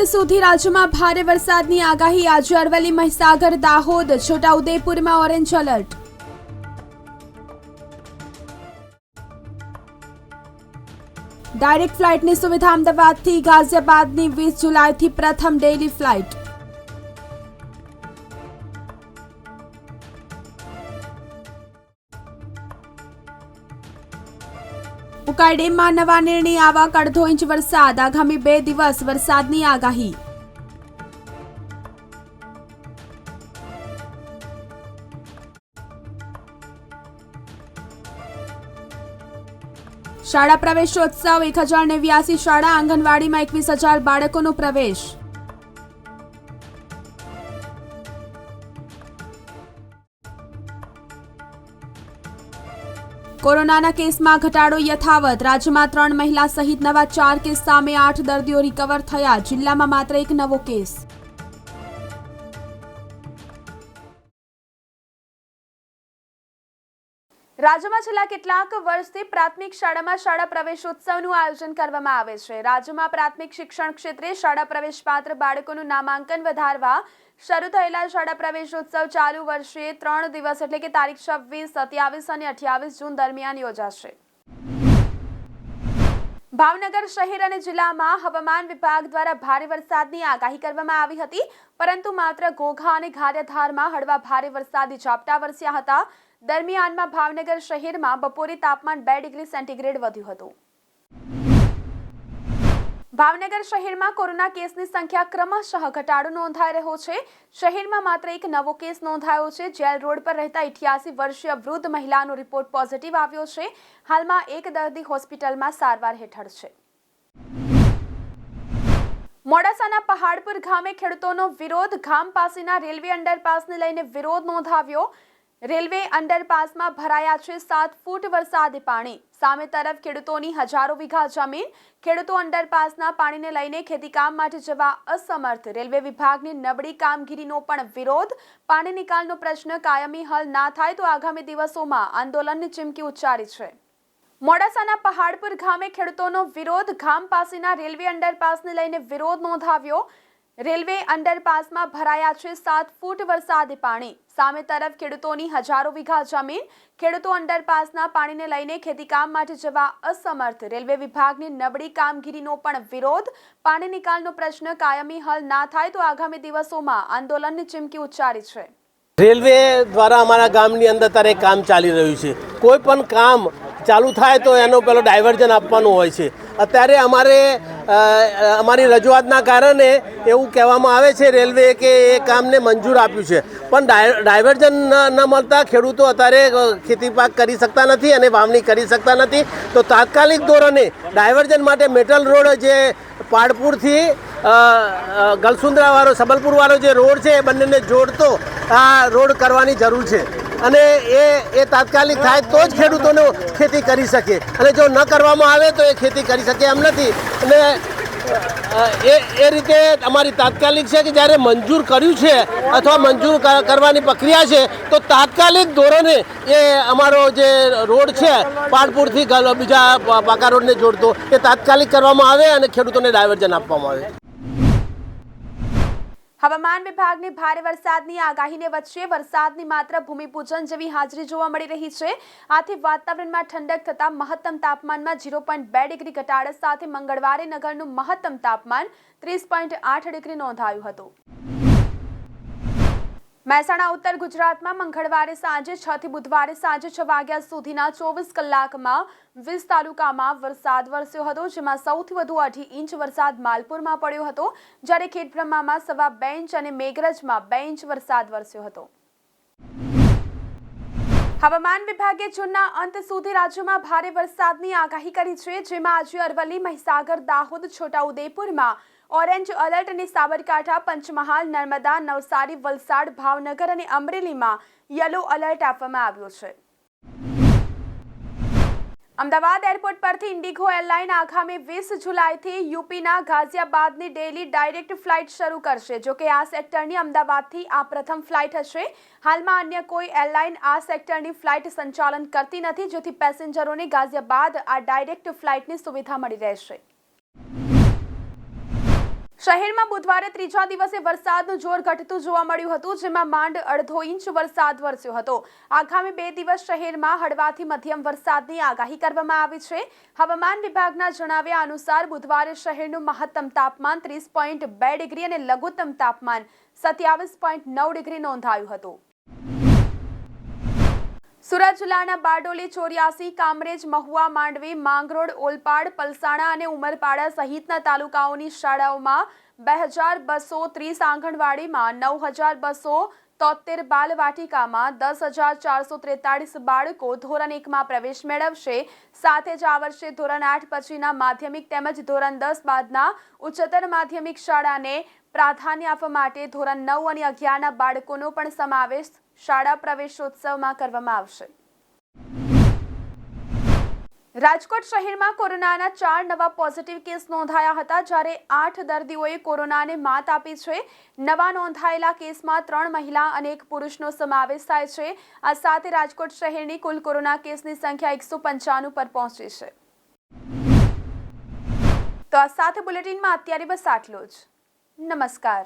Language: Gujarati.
અંત સુધી રાજ્યમાં ભારે વરસાદની આગાહી. આજે અરવલ્લી, મહીસાગર, દાહોદ, છોટાઉદેપુરમાં ઓરેન્જ એલર્ટ. ડાયરેક્ટ ફ્લાઇટની સુવિધા અમદાવાદથી, ગાઝિયાબાદની વીસ જુલાઈથી પ્રથમ ડેઇલી ફ્લાઇટ. ઉકાઈ ડેમમાં નવા નિર્ણય આવક અડધો ઇંચ વરસાદ. આગામી બે દિવસ વરસાદની આગાહી. શાળા પ્રવેશોત્સવ એક હજાર નેવ્યાસી શાળા આંગણવાડીમાં એકવીસ હજાર બાળકોનો પ્રવેશ. કોરોનાના કેસમાં ઘટાડો યથાવત. રાજ્યમાં ત્રણ મહિલા સહિત નવા ચાર કેસ સામે આઠ દર્દીઓ રિકવર થયા. જિલ્લામાં માત્ર એક નવો કેસ. રાજ્યમાં છેલ્લા કેટલાક વર્ષથી પ્રાથમિક શાળામાં શાળા પ્રવેશોત્સવનું આયોજન કરવામાં આવે છે. રાજ્યમાં પ્રાથમિક શિક્ષણ ક્ષેત્રે શાળા પ્રવેશ પાત્ર બાળકોનું નામાંકન વધારવા શરૂ થયેલા શાળા પ્રવેશોત્સવ ચાલુ વર્ષે ત્રણ દિવસ એટલે કે તારીખ છવ્વીસ, સત્યાવીસ અને અઠ્યાવીસ જૂન દરમિયાન યોજાશે. ભાવનગર શહેર અને જિલ્લામાં હવામાન વિભાગ દ્વારા ભારે વરસાદની આગાહી કરવામાં આવી હતી, પરંતુ માત્ર ઘોઘા અને ગારિયાધારમાં હળવા ભારે વરસાદી ઝાપટા વરસ્યા હતા. દરમિયાનમાં ભાવનગર શહેરમાં બપોરે તાપમાન બે ડિગ્રી સેન્ટીગ્રેડ વધ્યું હતું. ભાવનગર શહેરમાં કોરોના કેસની સંખ્યા ક્રમશઃ ઘટાડો નોંધાઈ રહ્યો છે. શહેરમાં માત્ર એક નવો કેસ નોંધાયો છે. જેલ રોડ પર રહેતા ઇઠ્યાસી વર્ષીય વૃદ્ધ મહિલાનો રિપોર્ટ પોઝિટિવ આવ્યો છે. હાલમાં એક દર્દી હોસ્પિટલમાં સારવાર હેઠળ છે. મોડાસાના પહાડપુર ગામે ખેડૂતોનો વિરોધ, ગામ પાસેના રેલવે અંડરપાસને લઈને વિરોધ નોંધાવ્યો. રેલવે અંડરપાસમાં ભરાયા છે સાત ફૂટ વરસાદી પાણી. સામે તરફ ખેડૂતોની હજારો વીઘા જમીન. ખેડૂતો અંડરપાસના પાણીને લઈને ખેતીકામ માટે જવા અસમર્થ. રેલવે વિભાગની નબળી કામગીરીનો પણ વિરોધ. પાણી નિકાલનો પ્રશ્ન કાયમી હલ ના થાય તો આગામી દિવસોમાં આંદોલનની ચીમકી ઉચ્ચારી છે. મોડાસાના પહાડપુર ગામે ખેડૂતોનો વિરોધ. ગામ પાસેના રેલવે અંડરપાસને લઈને વિરોધ નોંધાવ્યો. રેલવે અંડરપાસમાં ભરાયા છે સાત ફૂટ વરસાદી પાણી. સામે તરફ ખેડૂતોની હજારો વીઘા જમીન. ખેડૂતો અંડરપાસના પાણીને લઈને ખેતીકામ માટે જવા અસમર્થ. રેલવે વિભાગની નબળી કામગીરીનો પણ વિરોધ. પાણી નિકાલનો પ્રશ્ન કાયમી હલ ના થાય તો આગામી દિવસોમાં આંદોલનની ચીમકી ઉચ્ચારી છે. રેલવે દ્વારા અમારા ગામની અંદર અત્યારે કામ ચાલી રહ્યું છે. કોઈ પણ કામ ચાલુ થાય તો એનો પેલો ડાયવર્ઝન આપવાનું હોય છે. અત્યારે અમારે અમારી રજૂઆતના કારણે એવું કહેવામાં આવે છે રેલવે કે એ કામને મંજૂર આપ્યું છે. પણ ડાય- ડાયવર્ઝન ન મળતા ખેડૂતો અત્યારે ખેતી પાક કરી શકતા નથી અને વાવણી કરી શકતા નથી. તો તાત્કાલિક ધોરણે ડાયવર્ઝન માટે મેટલ રોડ જે પાડપુરથી ગલસુંદરાવાળો, સબલપુરવાળો જે રોડ છે એ બંનેને જોડતો આ રોડ કરવાની જરૂર છે. અને એ એ તાત્કાલિક થાય તો જ ખેડૂતોને ખેતી કરી શકે. અને જો ન કરવામાં આવે તો એ ખેતી કરી શકે એમ નથી. અને એ એ રીતે અમારી તાત્કાલિક છે કે જ્યારે મંજૂર કર્યું છે અથવા મંજૂર કરવાની પ્રક્રિયા છે, તો તાત્કાલિક ધોરણે એ અમારો જે રોડ છે પાડપુરથી ગલ- બીજા પાકા રોડને જોડતો, એ તાત્કાલિક કરવામાં આવે અને ખેડૂતોને ડાયવર્જન આપવામાં આવે. હવામાન વિભાગની ભારે વરસાદની આગાહીને વચ્ચે વરસાદની માત્ર ભૂમિપૂજન જેવી હાજરી જોવા મળી રહી છે. આથી વાતાવરણમાં ઠંડક થતાં મહત્તમ તાપમાનમાં ઝીરો પોઈન્ટ બે ડિગ્રી ઘટાડા સાથે મંગળવારે નગરનું મહત્તમ તાપમાન ત્રીસ પોઈન્ટ આઠ ડિગ્રી નોંધાયું હતું. મહેસાણા ઉત્તર ગુજરાતમાં મંગળવારે સાંજે છ થી બુધવારે સાંજે છ વાગ્યા સુધીના ચોવીસ કલાકમાં વીસ તાલુકામાં વરસાદ વરસ્યો હતો, જેમાં સૌથી વધુ અઢી ઇંચ વરસાદ માલપુરમાં પડ્યો હતો. જ્યારે ખેડબ્રહ્મામાં સવા બે ઇંચ અને મેઘરજમાં બે ઇંચ વરસાદ વરસ્યો હતો. હવામાન વિભાગે જૂનના અંત સુધી રાજ્યમાં ભારે વરસાદની આગાહી કરી છે, જેમાં આજે અરવલ્લી, મહીસાગર, દાહોદ, છોટાઉદેપુરમાં ઓરેન્જ અલર્ટ અને સાબરકાંઠા, પંચમહાલ, નર્મદા, નવસારી, વલસાડ, ભાવનગર અને અમરેલીમાં યલો અલર્ટ આપવામાં આવ્યો છે. અમદાવાદ એરપોર્ટ પરથી ઇન્ડિગો એરલાઇન આગામી વીસ જુલાઈથી યુપીના ગાઝિયાબાદની ડેલી ડાયરેક્ટ ફ્લાઇટ શરૂ કરશે. જો કે આ સેક્ટરની અમદાવાદથી આ પ્રથમ ફ્લાઇટ હશે. હાલમાં અન્ય કોઈ એરલાઇન આ સેક્ટરની ફ્લાઇટ સંચાલન કરતી નથી, જેથી પેસેન્જરોને ગાઝિયાબાદ આ ડાયરેક્ટ ફ્લાઇટની સુવિધા મળી રહેશે. શહેરમાં બુધવારે ત્રીજા દિવસે વરસાદનું જોર ઘટતું જોવા મળ્યું હતું, જેમાં માંડ અડધો ઇંચ વરસાદ વરસ્યો હતો. આગામી બે દિવસ શહેરમાં હળવાથી મધ્યમ વરસાદની આગાહી કરવામાં આવી છે. હવામાન વિભાગના જણાવ્યા અનુસાર, બુધવારે શહેરનું મહત્તમ તાપમાન ત્રીસ પોઈન્ટ બે ડિગ્રી અને લઘુત્તમ તાપમાન સત્યાવીસ પોઈન્ટ નવ ડિગ્રી નોંધાયું હતું. સુરત જિલ્લાના બારડોલી, ચોર્યાસી, કામરેજ, મહુવા, માંડવી, માંગરોળ, ઓલપાડ, પલસાણા અને ઉમરપાડા સહિતના તાલુકાઓની શાળાઓમાં બે હજાર બસો ત્રીસ આંગણવાડીમાં નવ હજાર બસો તોતેર બાલવાટિકામાં દસ હજાર ચારસો ત્રેતાળીસ બાળકો ધોરણ એકમાં પ્રવેશ મેળવશે. સાથે જ આ વર્ષે ધોરણ આઠ પછીના માધ્યમિક તેમજ ધોરણ દસ બાદના ઉચ્ચતર માધ્યમિક શાળાને પ્રાધાન્ય આપવા માટે ધોરણ નવ અને અગિયારના બાળકોનો પણ સમાવેશ શાળા પ્રવેશોત્સવમાં કરવામાં આવશે. રાજકોટ શહેરમાં કોરોનાના ચાર નવા પોઝિટિવ કેસ નોંધાયા હતા, જ્યારે આઠ દર્દીઓએ કોરોનાને માત આપી છે. નવા નોંધાયેલા કેસમાં ત્રણ મહિલા અને એક પુરુષનો સમાવેશ થાય છે. આ સાથે રાજકોટ શહેરની કુલ કોરોના કેસની સંખ્યા એકસો પંચાણું પર પહોંચી છે. તો આ સાથે બુલેટિનમાં અત્યારે બસ આટલો જ. નમસ્કાર.